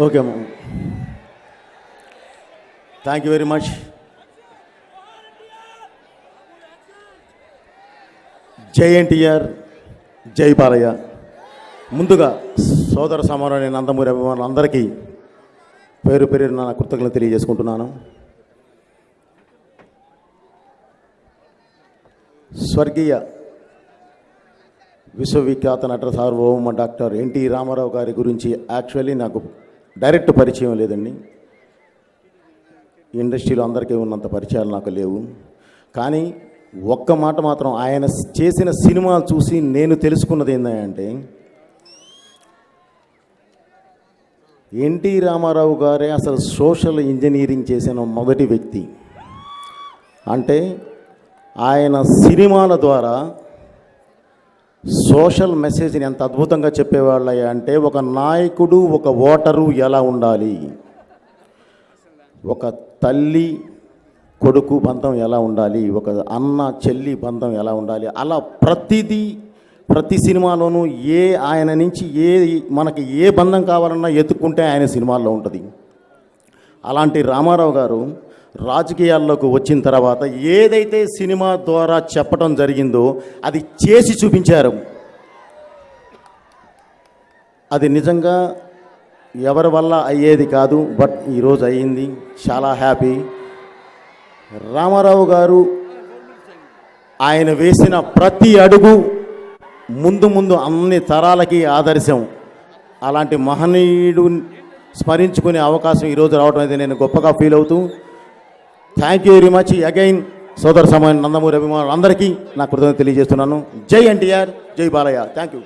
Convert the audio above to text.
Okay అమ్మ. Thank you very much జై ఎన్టీఆర్ జై బాలయ్య ముందుగా సోదర సమానమైన నందమూరి అభిమానులందరికీ పేరు పేరు నా కృతజ్ఞతలు తెలియజేసుకుంటున్నాను. స్వర్గీయ విశ్వవిఖ్యాత నట సార్వభౌమ డాక్టర్ ఎన్టీ రామారావు గారి గురించి యాక్చువల్లీ నాకు డైరెక్ట్ పరిచయం లేదండి. ఇండస్ట్రీలో అందరికీ ఉన్నంత పరిచయాలు నాకు లేవు. కానీ ఒక్క మాట మాత్రం ఆయన చేసిన సినిమాలు చూసి నేను తెలుసుకున్నది ఏంటంటే ఎన్టీ రామారావు గారే అసలు సోషల్ ఇంజనీరింగ్ చేసిన మొదటి వ్యక్తి. అంటే ఆయన సినిమాల ద్వారా సోషల్ మెసేజ్ని ఎంత అద్భుతంగా చెప్పేవాళ్ళయ్యా అంటే ఒక నాయకుడు ఒక ఓటరు ఎలా ఉండాలి? ఒక తల్లి కొడుకు బంధం ఎలా ఉండాలి? ఒక అన్న చెల్లి బంధం ఎలా ఉండాలి? అలా ప్రతిదీ ప్రతి సినిమాలోనూ ఏ ఆయన నుంచి ఏ మనకి ఏ బంధం కావాలన్నా ఎత్తుక్కుంటే ఆయన సినిమాల్లో ఉంటుంది. అలాంటి రామారావు గారు రాజకీయాల్లోకి వచ్చిన తర్వాత ఏదైతే సినిమా ద్వారా చెప్పడం జరిగిందో అది చేసి చూపించారు. అది నిజంగా ఎవరి వల్ల అయ్యేది కాదు బట్ ఈరోజు అయ్యింది. చాలా హ్యాపీ. రామారావు గారు ఆయన వేసిన ప్రతి అడుగు ముందు ముందు అన్ని తరాలకి ఆదర్శం. అలాంటి మహనీయుడు స్మరించుకునే అవకాశం ఈరోజు రావడం అయితే నేను గొప్పగా ఫీల్ అవుతూ thank you very much again సోదర సమాన్ నందమూరి అభిమానులు అందరికీ నా కృతజ్ఞత తెలియజేస్తున్నాను. జై ఎన్టీఆర్ జై బాలయ్య. Thank you